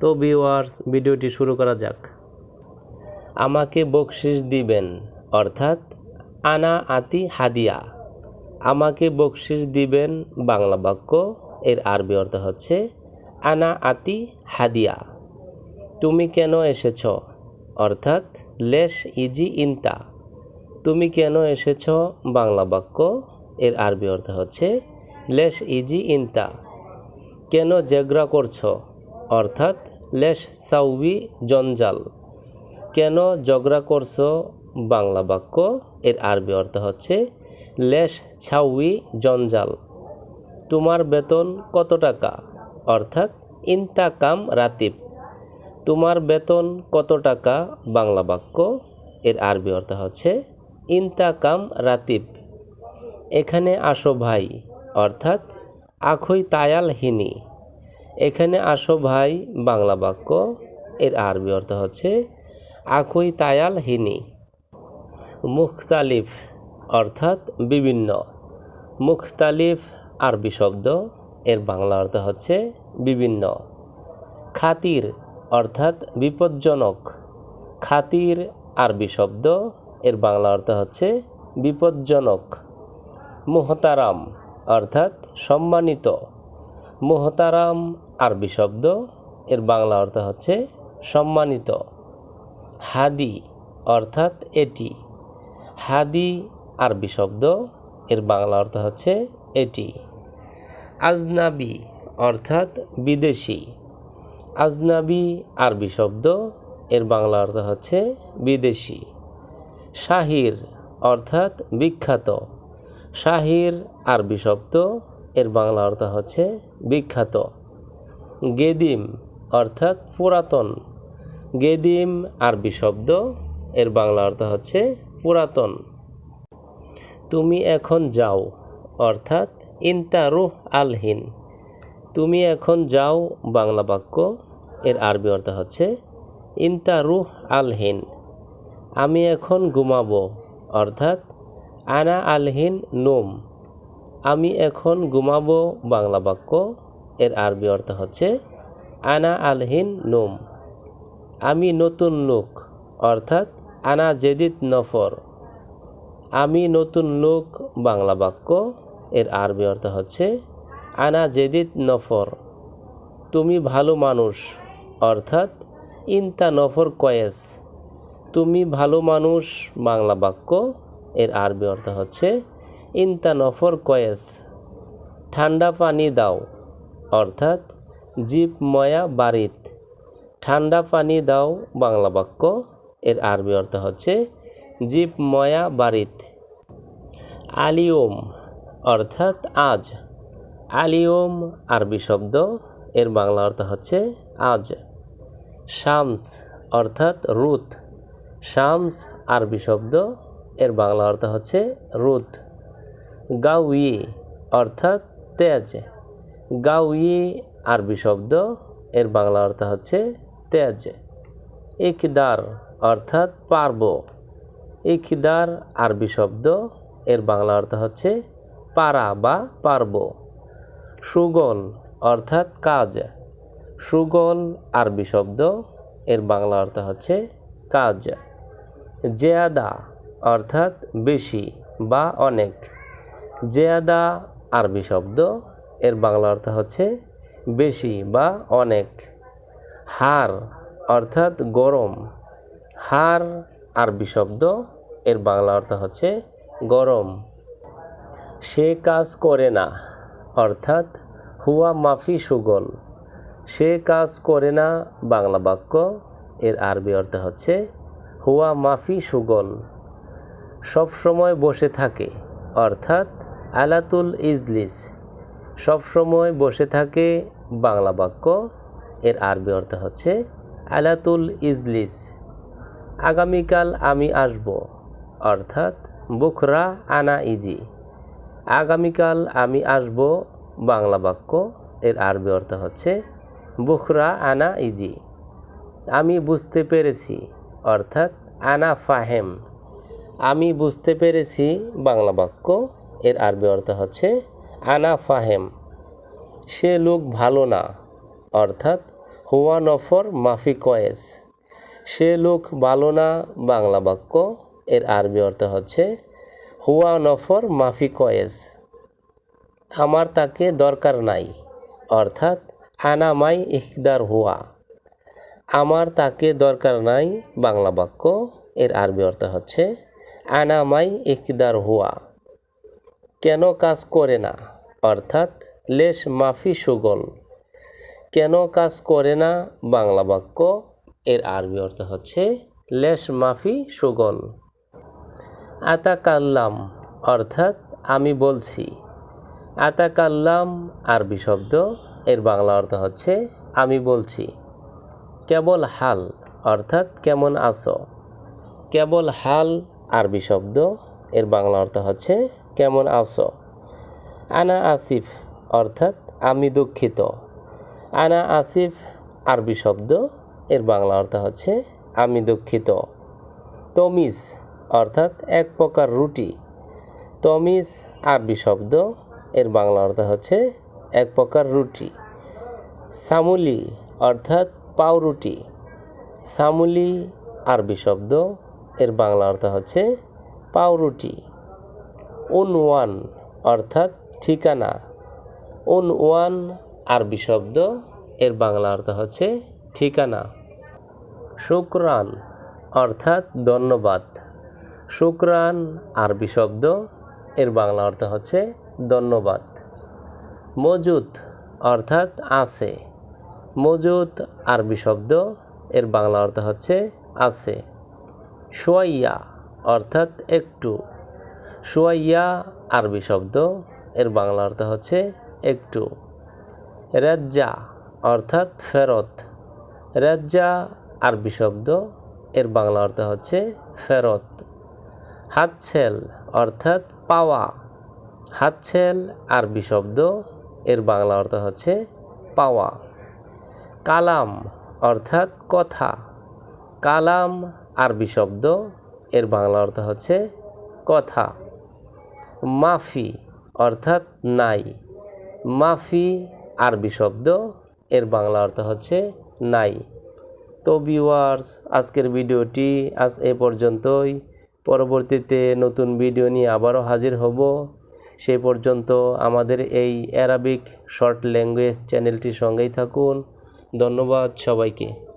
তো ভিউয়ার্স ভিডিওটি শুরু করা যাক। আমাকে বকশিস দিবেন, অর্থাৎ আনা আতি হাদিয়া। আমাকে বকশিস দিবেন, বাংলা বাক্য, এর আরবি অর্থ হচ্ছে আনা আতি হাদিয়া। তুমি কেন এসেছ? অর্থাৎ লেশ ইজি ইনতা। তুমি কেন এসেছ? বাংলা বাক্য, এর আরবি অর্থ হচ্ছে লেশ ইজি ইনতা। কেন জেগরা করছ? অর্থাৎ লেশ সাউবি জঞ্জাল। কেন ঝগড়া করছ? বাংলা বাক্য, এর আরবি অর্থ হচ্ছে লেশ ছাউই জঞ্জাল। তোমার বেতন কত টাকা? অর্থাৎ ইনতাকাম রাতিব। তোমার বেতন কত টাকা? বাংলা বাক্য, এর আরবি অর্থ হচ্ছে ইনতাকাম রাতিব। এখানে আসো ভাই, অর্থাৎ আখই তায়াল হিনি। এখানে আসো ভাই, বাংলা বাক্য। এর আরবি অর্থ হচ্ছে, আকুই তায়াল হিনি। মুখতালিফ অর্থাৎ বিভিন্ন। মুখতালিফ আরবি শব্দ, এর বাংলা অর্থ হচ্ছে বিভিন্ন। খাতির অর্থাৎ বিপজ্জনক। খাতির আরবি শব্দ, এর বাংলা অর্থ হচ্ছে বিপজ্জনক। মোহতারাম অর্থাৎ সম্মানিত। মুহতারাম আরবি শব্দ, এর বাংলা অর্থ হচ্ছে সম্মানিত। হাদি অর্থাৎ এটি। হাদি আরবি শব্দ, এর বাংলা অর্থ হচ্ছে এটি। আজনাবি অর্থাৎ বিদেশি। আজনাবি আরবি শব্দ, এর বাংলা অর্থ হচ্ছে বিদেশি। শাহির অর্থাৎ বিখ্যাত। শাহির আরবি শব্দ, এর বাংলা অর্থ হচ্ছে বিখ্যাত। গেদিম অর্থাৎ পুরাতন। গেদিম আরবি শব্দ, এর বাংলা অর্থ হচ্ছে পুরাতন। তুমি এখন যাও, অর্থাৎ ইন্তারুহ আলহিন তুমি এখন যাও, বাংলা বাক্য, এর আরবি অর্থ হচ্ছে ইন্তারুহ আলহিন আমি এখন ঘুমাবো, অর্থাৎ আনা আলহিন নোম। আমি এখন ঘুমাবো, বাংলা বাক্য এর আরবি অর্থ হচ্ছে, আনা আলহিন নোম। আমি নতুন লোক, অর্থাৎ আনা জেদিদ নফর। আমি নতুন লোক, বাংলা বাক্য, এর আরবি অর্থ হচ্ছে, আনা জেদিদ নফর। তুমি ভালো মানুষ, অর্থাৎ ইনতা নফর কয়েস। তুমি ভালো মানুষ, বাংলা বাক্য, এর আরবি অর্থ হচ্ছে, ইনতা নফর কয়েস। ঠান্ডা পানি দাও। অর্থাৎ জীব ময়া বাড়িত ঠান্ডা পানি দাও বাংলা বাক্য। এর আরবি অর্থ হচ্ছে জীব ময়া বাড়িত আলিওম অর্থাৎ আজ। আলিওম আরবি শব্দ, এর বাংলা অর্থ হচ্ছে আজ। শামস অর্থাৎ রুত। শামস আরবি শব্দ, এর বাংলা অর্থ হচ্ছে রুত। গাউই অর্থাৎ তেজ। গাউই আরবি শব্দ, এর বাংলা অর্থ হচ্ছে তেজ ইকদার অর্থাৎ পারব। ইকদার আরবি শব্দ, এর বাংলা অর্থ হচ্ছে পারা বা পারব। সুগল অর্থাৎ কাজ। সুগল আরবি শব্দ, এর বাংলা অর্থ হচ্ছে কাজ। জেয়াদা অর্থাৎ বেশি বা অনেক। জেয়াদা আরবি শব্দ এর বাংলা অর্থ হচ্ছে বেশি বা অনেক। হার অর্থাৎ গরম। হার আরবি শব্দ, এর বাংলা অর্থ হচ্ছে গরম। সে কাজ করে না, অর্থাৎ হুয়া মাফি সুগল। সে কাজ করে না, বাংলা বাক্য, এর আরবি অর্থ হচ্ছে হুয়া মাফি সুগল। সব সময় বসে থাকে, অর্থাৎ আলাতুল ইজলিস সব সময় বসে থাকে বাংলা বাক্য। এর আরবি অর্থ হচ্ছে, আলাতুল ইজলিস আগামীকাল আমি আসব অর্থাৎ, বুখরা আনা ইজি আগামীকাল আমি আসব বাংলা বাক্য। এর আরবি অর্থ হচ্ছে, বুখরা আনা ইজি আমি বুঝতে পেরেছি অর্থাৎ, আনা ফাহেম আমি বুঝতে পেরেছি বাংলা বাক্য। এর আরবি অর্থ হচ্ছে আনা ফাহেম, সে লোক ভালো না, অর্থাৎ হুয়া নফর মাফি কয়েস। সে লোক ভালো না, বাংলা বাক্য, এর আরবি অর্থ হচ্ছে হুয়া নফর মাফি কয়েস। আমার তাকে দরকার নাই, অর্থাৎ আনা মাই ইকদার হুয়া। আমার তাকে দরকার নাই, বাংলা বাক্য, এর আরবি অর্থ হচ্ছে আনা মাই ইকদার হুয়া। কেন কাজ করে না? অর্থাৎ, লেশ মাফি সুগল। কেন কাজ করে না? বাংলা বাক্য, এর আরবি অর্থ হচ্ছে, লেশ মাফি সুগল। আতাকাল্লাম, অর্থাৎ, আমি বলছি। আতাকাল্লাম, আরবি শব্দ, এর বাংলা অর্থ হচ্ছে, আমি বলছি। কেবল হাল, অর্থাৎ, কেমন আছো? কেবল হাল, আরবি শব্দ, এর বাংলা অর্থ হচ্ছে কেমন আছো? আনা আসিফ অর্থাৎ আমি দুঃখিত। আনা আসিফ আরবি শব্দ, এর বাংলা অর্থ হচ্ছে আমি দুঃখিত। তমিজ অর্থাৎ এক প্রকার রুটি। তমিজ আরবি শব্দ, এর বাংলা অর্থ হচ্ছে এক প্রকার রুটি। সামুলি অর্থাৎ পাউরুটি। সামুলি আরবি শব্দ, এর বাংলা অর্থ হচ্ছে পাউরুটি। উনওয়ান অর্থাৎ ঠিকানা। উনওয়ান আরবি শব্দ, এর বাংলা অর্থ হচ্ছে ঠিকানা। শুক্রান অর্থাৎ ধন্যবাদ। শুক্রান আরবি শব্দ, এর বাংলা অর্থ হচ্ছে ধন্যবাদ। মজুদ অর্থাৎ আছে। মজুদ আরবি শব্দ, এর বাংলা অর্থ হচ্ছে আছে। সোয়াইয়া অর্থাৎ একটু। সোয়াইয়া আরবি শব্দ, এর বাংলা অর্থ হচ্ছে একটু। রাজ্জা অর্থাৎ ফেরত। রাজ্জা আরবি শব্দ, এর বাংলা অর্থ হচ্ছে ফেরত। হাতছেল অর্থাৎ পাওয়া। হাতছেল আরবি শব্দ, এর বাংলা অর্থ হচ্ছে পাওয়া। কালাম অর্থাৎ কথা। কালাম আরবি শব্দ, এর বাংলা অর্থ হচ্ছে কথা। মাফি অর্থাৎ নাই। মাফি আরবি শব্দ, এর বাংলা অর্থ হচ্ছে নাই। তো ভিউয়ার্স আজকের ভিডিওটি আজ এ পর্যন্তই। পরবর্তীতে নতুন ভিডিও নিয়ে আবারও হাজির হব। সেই পর্যন্ত আমাদের এই অ্যারাবিক শর্ট ল্যাঙ্গুয়েজ চ্যানেলটির সঙ্গেই থাকুন। ধন্যবাদ সবাইকে।